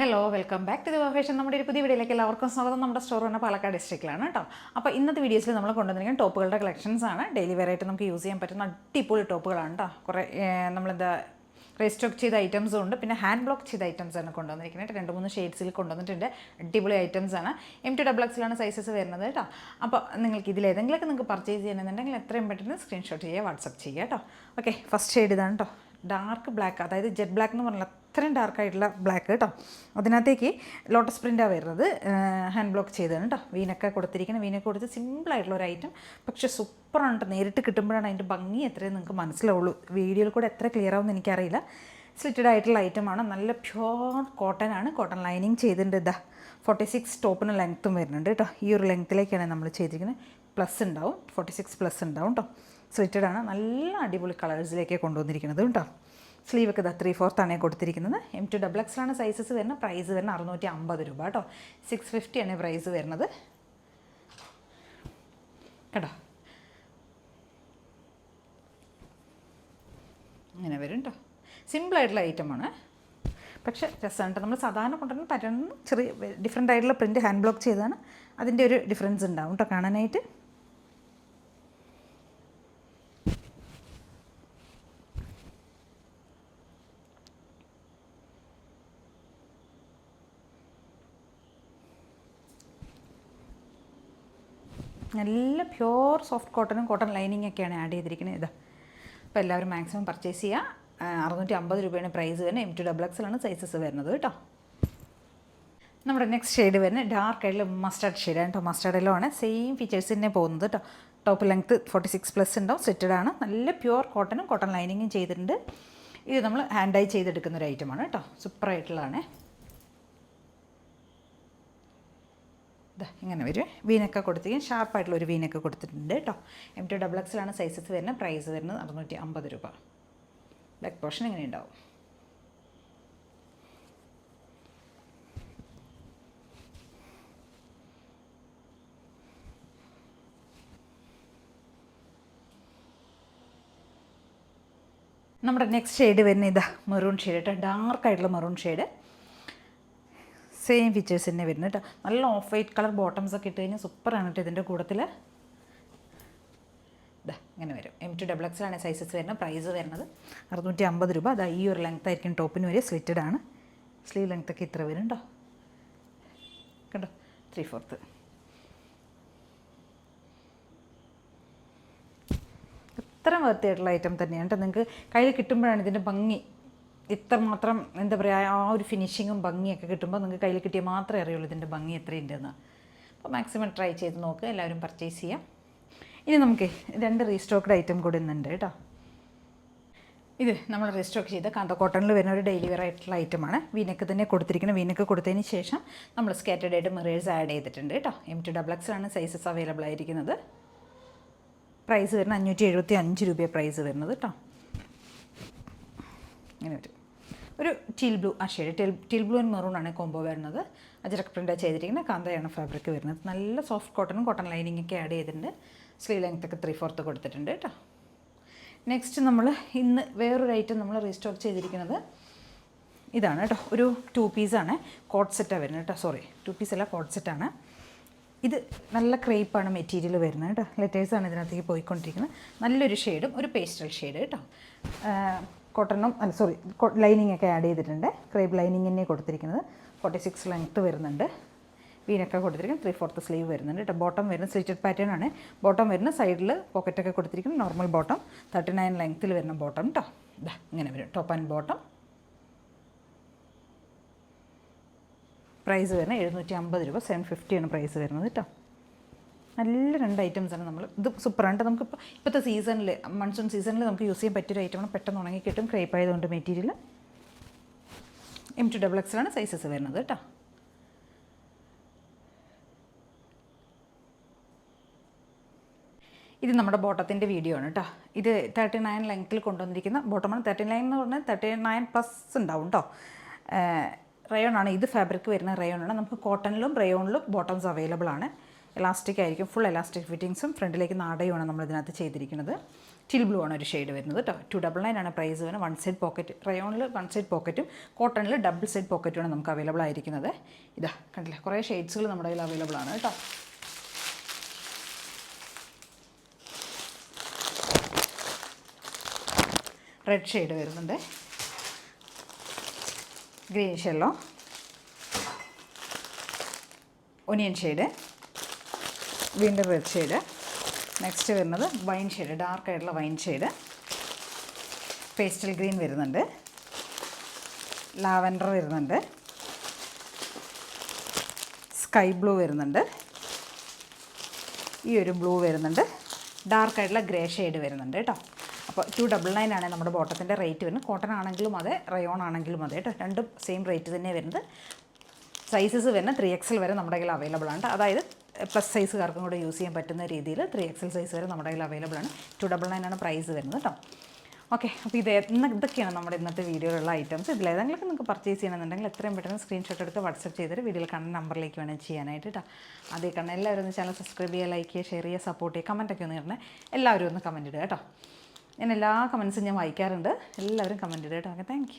Hello welcome back to the fashion നമ്മുടെ ഒരു പുതിയ വീഡിയോയിലേക്ക് എല്ലാവർക്കും സ്വാഗതം. നമ്മുടെ സ്റ്റോർ തന്നെ പാലക്കാട് ഡിസ്ട്രിക്റ്റിലാണ് കേട്ടോ. അപ്പോൾ ഇന്നത്തെ വീഡിയോസിൽ നമ്മൾ കൊണ്ടുവന്നിരിക്കുന്ന ടോപ്പുകളുടെ കളക്ഷൻസ് ആണ്. ഡെയിലി വെയർ ആയിട്ട് നമുക്ക് യൂസ് ചെയ്യാൻ പറ്റുന്ന അടിപൊളി ടോപ്പുകളാണ് കേട്ടോ. കുറേ നമ്മളെന്താ റീസ്റ്റോക്ക് ചെയ്ത ഐറ്റംസും ഉണ്ട്. പിന്നെ ഹാൻഡ് ബ്ലോക്ക് ചെയ്ത ഐറ്റംസ് ആണ് കൊണ്ടുവന്നിരിക്കുന്നത് രണ്ട് മൂന്ന് ഷെയ്ഡ്സിൽ കൊണ്ടുവന്നിട്ടുണ്ട്. അടിപൊളി ഐറ്റംസ് ആണ്. എം ടു ഡബിൾ എക്സിലാണ് സൈസസ് വരുന്നത് കേട്ടോ. അപ്പോൾ നിങ്ങൾക്ക് ഇതിൽ ഏതെങ്കിലുമൊക്കെ നിങ്ങൾക്ക് പർച്ചേസ് ചെയ്യണമെന്നുണ്ടെങ്കിൽ എത്രയും പെട്ടെന്ന് സ്ക്രീൻഷോട്ട് ചെയ്യുക വാട്സപ്പ് ചെയ്യുക കേട്ടോ. ഓക്കെ ഫസ്റ്റ് ഷെയ്ഡ് ഇതാണ് കേട്ടോ. ഡാർക്ക് ബ്ലാക്ക് അതായത് ജെറ്റ് ബ്ലാക്ക് എന്ന് പറഞ്ഞാൽ അത്രയും ഡാർക്കായിട്ടുള്ള ബ്ലാക്ക് കേട്ടോ. അതിനകത്തേക്ക് ലോട്ടസ് പ്രിന്റാണ് വരുന്നത്. ഹാൻഡ് ബ്ലോക്ക് ചെയ്തതാണ് കേട്ടോ. വീനൊക്കെ കൊടുത്തിരിക്കണം വീനൊക്കെ കൊടുത്ത് സിമ്പിളായിട്ടുള്ള ഒരു ഐറ്റം. പക്ഷേ സൂപ്പറാണ് നേരിട്ട് കിട്ടുമ്പോഴാണ് അതിന്റെ ഭംഗി എത്രയും നിങ്ങൾക്ക് മനസ്സിലാവുള്ളൂ. വീഡിയോയിൽ കൂടെ എത്ര ക്ലിയർ ആവുമെന്ന് എനിക്കറിയില്ല. സ്ലിറ്റഡ് ആയിട്ടുള്ള ഐറ്റമാണ് നല്ല പ്യുവർ കോട്ടൺ ആണ്. കോട്ടൺ ലൈനിങ് ചെയ്തിട്ടുണ്ട് ഇതാ ഫോർട്ടി സിക്സ് ടോപ്പിന് ലെങ്ത്തും വരുന്നുണ്ട് കേട്ടോ. ഈ ഒരു ലെങ്ത്തിലേക്കാണ് നമ്മൾ ചെയ്തിരിക്കുന്നത്. പ്ലസ് ഉണ്ടാവും. ഫോർട്ടി സിക്സ് പ്ലസ് ഉണ്ടാവും കേട്ടോ. സ്ലിറ്റഡ് ആണ്. നല്ല അടിപൊളി കളേഴ്സിലേക്ക് കൊണ്ടുവന്നിരിക്കുന്നത് കേട്ടോ. സ്ലീവ് ഒക്കെ ഇതാ ത്രീ ഫോർത്താണ് കൊടുത്തിരിക്കുന്നത്. എം ടു ഡബിൾ എക്സിലാണ് സൈസസ് വരുന്നത്. പ്രൈസ് വരുന്നത് അറുന്നൂറ്റി അമ്പത് രൂപ കേട്ടോ. സിക്സ് ഫിഫ്റ്റിയാണ് പ്രൈസ് വരുന്നത്. കേട്ടോ? അങ്ങനെ വരും കേട്ടോ. സിമ്പിളായിട്ടുള്ള ഐറ്റമാണ് പക്ഷേ രസമുണ്ട് നമ്മൾ സാധാരണ കൊണ്ടുവരുന്ന പറ്റുന്ന ചെറിയ ഡിഫറെന്റ് ആയിട്ടുള്ള പ്രിന്റ് ഹാൻഡ് ബ്ലോക്ക് ചെയ്താണ് അതിന്റെ ഒരു ഡിഫറൻസ് ഉണ്ടാവും കേട്ടോ കാണാനായിട്ട്. നല്ല പ്യുവർ സോഫ്റ്റ് കോട്ടണും കോട്ടൺ ലൈനിങ് ഒക്കെയാണ് ആഡ് ചെയ്തിരിക്കുന്നത്. ഇത്. അപ്പോൾ എല്ലാവരും മാക്സിമം പർച്ചേസ് ചെയ്യുക അറുന്നൂറ്റി അമ്പത് രൂപയാണ് പ്രൈസ് വരുന്നത്. എം ടു ഡബിൾ ആണ് സൈസസ് വരുന്നത് കേട്ടോ. നമ്മുടെ നെക്സ്റ്റ് ഷെയ്ഡ് വരുന്നത് ഡാർക്ക് ആയിട്ടുള്ള മസ്റ്റാർഡ് ഷെയ്ഡാണ് കേട്ടോ. മസ്റ്റാർഡിലോ ആണ്. സെയിം ഫീച്ചേഴ്സ് തന്നെ പോകുന്നത് കേട്ടോ. Top length forty six plus ഉണ്ടാവും. സെറ്റഡ് ആണ്. നല്ല പ്യുവർ കോട്ടണും കോട്ടൺ ലൈനിങ്ങും ചെയ്തിട്ടുണ്ട്. ഇത് നമ്മൾ ഹാൻഡ് ഡൈ ചെയ്തെടുക്കുന്ന ഒരു ഐറ്റമാണ് കേട്ടോ. സൂപ്പറായിട്ടുള്ളതാണ് ഇങ്ങനെ വരും. വീനൊക്കെ കൊടുത്തിരിക്കും ഷാർപ്പായിട്ടുള്ള ഒരു വീനൊക്കെ കൊടുത്തിട്ടുണ്ട് കേട്ടോ. എം ടു ഡബിൾ എക്സിലാണ് സൈസസ് വരുന്നത്. പ്രൈസ് വരുന്നത് അറുന്നൂറ്റി അമ്പത് രൂപ. ബാക്ക് പോർഷൻ ഇങ്ങനെ ഉണ്ടാവും. നമ്മുടെ നെക്സ്റ്റ് ഷെയ്ഡ് വരുന്ന ഇതാ മെറൂൺ ഷെയ്ഡ് കേട്ടോ ഡാർക്ക് ആയിട്ടുള്ള മെറൂൺ ഷെയ്ഡ് സെയിം ഫീച്ചേഴ്സ് തന്നെ വരുന്നത് കേട്ടോ. നല്ല ഓഫ് വൈറ്റ് കളർ ബോട്ടംസ് ഒക്കെ ഇട്ട് കഴിഞ്ഞാൽ സൂപ്പറാണ് കേട്ടോ ഇതിന്റെ കൂട്ടത്തിൽ ഇതാ ഇങ്ങനെ വരും. എം ടു ഡബിൾ എക്സിലാണ് സൈസസ് വരുന്നത് പ്രൈസ് വരുന്നത് അറുന്നൂറ്റി അമ്പത് രൂപ. അതാ ഈ ഒരു ലെങ്ത് ആയിരിക്കും ടോപ്പിന് വരെ സ്ലിറ്റഡ് ആണ്. സ്ലീവ് ലെങ്ത് ഒക്കെ ഇത്ര വരും കേട്ടോ. കണ്ടോ? ത്രീ ഫോർത്ത് ഇത്ര വൃത്തിയായിട്ടുള്ള ഐറ്റം തന്നെയാണ് കേട്ടോ. നിങ്ങൾക്ക് കയ്യിൽ കിട്ടുമ്പോഴാണ് ഇതിന്റെ ഭംഗി. ഇത്രമാത്രം എന്താ പറയുക ആ ഒരു ഫിനിഷിങ്ങും ഭംഗിയൊക്കെ കിട്ടുമ്പോൾ നിങ്ങൾക്ക് കയ്യിൽ കിട്ടിയാൽ മാത്രമേ അറിയുള്ളൂ ഇതിന്റെ ഭംഗി എത്രയുണ്ടെന്ന്. അപ്പോൾ മാക്സിമം ട്രൈ ചെയ്ത് നോക്കുക എല്ലാവരും പർച്ചേസ് ചെയ്യാം. ഇനി നമുക്ക് രണ്ട് റീസ്റ്റോക്ക്ഡ് ഐറ്റം കൂടി ഇന്നുണ്ട് കേട്ടോ. ഇത് നമ്മൾ റീസ്റ്റോക്ക് ചെയ്ത കാന്ത കോട്ടണിൽ വരുന്ന ഒരു ഡെയിലി വെയർ ആയിട്ടുള്ള ഐറ്റമാണ് വീനക്ക് തന്നെ കൊടുത്തിരിക്കുന്നത് വീനക്ക് കൊടുത്തതിന് ശേഷം നമ്മൾ സ്കാറ്റേഡ് ആയിട്ട് മിറേഴ്സ് ആഡ് ചെയ്തിട്ടുണ്ട് കേട്ടോ. എം ടു ഡബിൾ ആണ് സൈസസ് അവൈലബിൾ ആയിരിക്കുന്നത്. പ്രൈസ് വരുന്നത് അഞ്ഞൂറ്റി എഴുപത്തി അഞ്ച് രൂപ പ്രൈസ് വരുന്നത് കേട്ടോ. ഇങ്ങനെ വരും. ഒരു ടീൽ ബ്ലൂ ആ shade teal teal blue and maroon ആണ് കോംബോ വരുന്നത്. അജറക് പ്രിന്റ് ചെയ്തിരിക്കുന്നത്. കാന്തയാണ് ഫാബ്രിക് വരുന്നത്. നല്ല സോഫ്റ്റ് കോട്ടണും കോട്ടൺ ലൈനിങ് ഒക്കെ ആഡ് ചെയ്തിട്ടുണ്ട്. സ്ലീവ് ലെങ്ത് ഒക്കെ ത്രീ ഫോർത്ത് കൊടുത്തിട്ടുണ്ട് കേട്ടോ. നെക്സ്റ്റ് നമ്മൾ ഇന്ന് വേറൊരു ഐറ്റം നമ്മൾ റീസ്റ്റോക്ക് ചെയ്തിരിക്കുന്നത് ഇതാണ് കേട്ടോ. ഒരു ടു പീസാണ് കോട്ട് സെറ്റാണ് വരുന്നത് കേട്ടോ. സോറി ടു പീസ് അല്ല കോട്ട് സെറ്റാണ് ഇത് നല്ല ക്രേപ്പാണ് മെറ്റീരിയൽ വരുന്നത് കേട്ടോ. ലെറ്റേഴ്സാണ് ഇതിനകത്തേക്ക് പോയിക്കൊണ്ടിരിക്കുന്നത്. നല്ലൊരു ഷെയ്ഡും ഒരു പേസ്റ്റൽ ഷെയ്ഡ് കേട്ടോ. കോട്ടണും അല്ല സോറി ലൈനിങ് ഒക്കെ ആഡ് ചെയ്തിട്ടുണ്ട്. ക്രേബ് ലൈനിങ് തന്നെ കൊടുത്തിരിക്കുന്നത്. ഫോർട്ടി സിക്സ് ലെങ്ത്ത് വരുന്നുണ്ട്. വീനൊക്കെ കൊടുത്തിരിക്കുന്നത് ത്രീ ഫോർത്ത് സ്ലീവ് വരുന്നുണ്ട് കേട്ടോ ബോട്ടം വരുന്ന സ്ലിറ്റഡ് പാറ്റേൺ ആണ്. ബോട്ടം വരുന്ന സൈഡിൽ പോക്കറ്റൊക്കെ കൊടുത്തിരിക്കുന്നത് നോർമൽ ബോട്ടം തേർട്ടി നയൻ ലെങ്ത്തിൽ വരുന്ന ബോട്ടം കേട്ടോ ഇതാ ഇങ്ങനെ വരും. ടോപ്പ് ആൻഡ് ബോട്ടം പ്രൈസ് വരുന്നത് എഴുന്നൂറ്റി അമ്പത് രൂപ. സെവൻ ഫിഫ്റ്റിയാണ് പ്രൈസ് വരുന്നത് കേട്ടോ നല്ല രണ്ട് ഐറ്റംസ് ആണ് നമ്മൾ ഇത് സൂപ്പറാണ് നമുക്ക് ഇപ്പോൾ ഇപ്പോഴത്തെ സീസണിൽ മൺസൂൺ സീസണിൽ നമുക്ക് യൂസ് ചെയ്യാൻ പറ്റിയൊരു ഐറ്റമാണ് പെട്ടെന്ന് ഉണങ്ങി കിട്ടും ക്രേപ്പ് ആയതുകൊണ്ട് മെറ്റീരിയൽ എം ടു ഡബിൾ ആണ് സൈസസ് വരുന്നത് കേട്ടോ ഇത് നമ്മുടെ ബോട്ടത്തിന്റെ വീഡിയോ ആണ് കേട്ടോ ഇത് തേർട്ടി നയൻ ലെങ്ത്തിൽ കൊണ്ടുവന്നിരിക്കുന്ന ബോട്ടമാണ് തേർട്ടി നയൻ എന്ന് പറഞ്ഞാൽ തേർട്ടി നയൻ പ്ലസ് ഉണ്ടാവും കേട്ടോ റയോൺ ആണ്. ഇത് ഫാബ്രിക് വരുന്ന റയോൺ ആണ്. നമുക്ക് കോട്ടണിലും റയോണിലും ബോട്ടംസ് അവൈലബിൾ ആണ്. എലാസ്റ്റിക് ആയിരിക്കും. ഫുൾ എലാസ്റ്റിക് ഫിറ്റിങ്സും ഫ്രണ്ടിലേക്ക് നാടയുമാണ് നമ്മൾ ഇതിനകത്ത് ചെയ്തിരിക്കുന്നത്. ടിൽ ബ്ലൂ ആണ് ഒരു ഷെയ്ഡ് വരുന്നത് കേട്ടോ ടു ഡബിൾ നയൻ ആണ് പ്രൈസ് വരുന്നത്. വൺ സൈഡ് പോക്കറ്റ് റയോണിൽ വൺ സൈഡ് പോക്കറ്റും കോട്ടണിൽ ഡബിൾ സൈഡ് പോക്കറ്റുമാണ് നമുക്ക് അവൈലബിൾ ആയിരിക്കുന്നത്. ഇതാ കണ്ടില്ലേ? കുറേ ഷെയ്ഡ്സുകൾ നമ്മുടെ കയ്യിൽ അവൈലബിൾ ആണ് കേട്ടോ റെഡ് ഷെയ്ഡ് വരുന്നുണ്ട്. ഗ്രീൻ ഷെല്ലോ ഒനിയൻ ഷെയ്ഡ് വീണ്ടും റെഡ് ഷെയ്ഡ് നെക്സ്റ്റ് വരുന്നത് വൈൻ ഷെയ്ഡ് ഡാർക്ക് ആയിട്ടുള്ള വൈൻ ഷെയ്ഡ് പേസ്റ്റൽ ഗ്രീൻ വരുന്നുണ്ട്. ലാവൻഡർ വരുന്നുണ്ട്. സ്കൈ ബ്ലൂ വരുന്നുണ്ട്. ഈ ഒരു ബ്ലൂ വരുന്നുണ്ട്. ഡാർക്ക് ആയിട്ടുള്ള ഗ്രേ ഷെയ്ഡ് വരുന്നുണ്ട് കേട്ടോ. അപ്പോൾ ടു ഡബിൾ നയൻ ആണ് നമ്മുടെ ബോട്ടത്തിന്റെ റേറ്റ് വരുന്നത്. കോട്ടൺ ആണെങ്കിലും അതെ റയോൺ ആണെങ്കിലും അതെ കേട്ടോ. രണ്ടും സെയിം റേറ്റ് തന്നെ വരുന്നത്. സൈസസ് വരുന്ന ത്രീ എക്സൽ വരെ നമ്മുടെ കയ്യിൽ അവൈലബിൾ ആണ് അതായത് പ്ലസ് സൈസുകാർക്കും കൂടെ യൂസ് ചെയ്യാൻ പറ്റുന്ന രീതിയിൽ ത്രീ എക്സൽ സൈസ് വരെ നമ്മുടെ കയ്യിൽ അവൈലബിൾ ആണ്. ടു ഡബിൾ നയൻ ആണ് പ്രൈസ് വരുന്നത് കേട്ടോ ഓക്കെ അപ്പോൾ ഇത് ഇതൊക്കെയാണ് നമ്മുടെ ഇന്നത്തെ വീഡിയോയിലുള്ള ഐറ്റംസ് ഇതിൽ ഇതിലേതെങ്കിലും നിങ്ങൾക്ക് പർച്ചേസ് ചെയ്യണമെന്നുണ്ടെങ്കിൽ എത്രയും പെട്ടെന്ന് സ്ക്രീൻഷോട്ട് എടുത്ത് വാട്സപ്പ് ചെയ്തിട്ട് വീഡിയോയിൽ കാണുന്ന നമ്പറിലേക്ക് വേണം ചെയ്യാനായിട്ട് കേട്ടോ അതേ കാരണം എല്ലാവരും ഒന്ന് ചാനൽ സബ്സ്ക്രൈബ് ചെയ്യുക ലൈക്ക് ചെയ്യുക ഷെയർ ചെയ്യുക സപ്പോർട്ട് ചെയ്യുക കമന്റൊക്കെ ഒന്ന് ഇടണേ. എല്ലാവരും ഒന്ന് കമന്റ് ഇടുക കേട്ടോ ഞാൻ എല്ലാ കമൻസും ഞാൻ വായിക്കാറുണ്ട്. എല്ലാവരും കമന്റ് ഇടുക കേട്ടോ ഓക്കെ താങ്ക്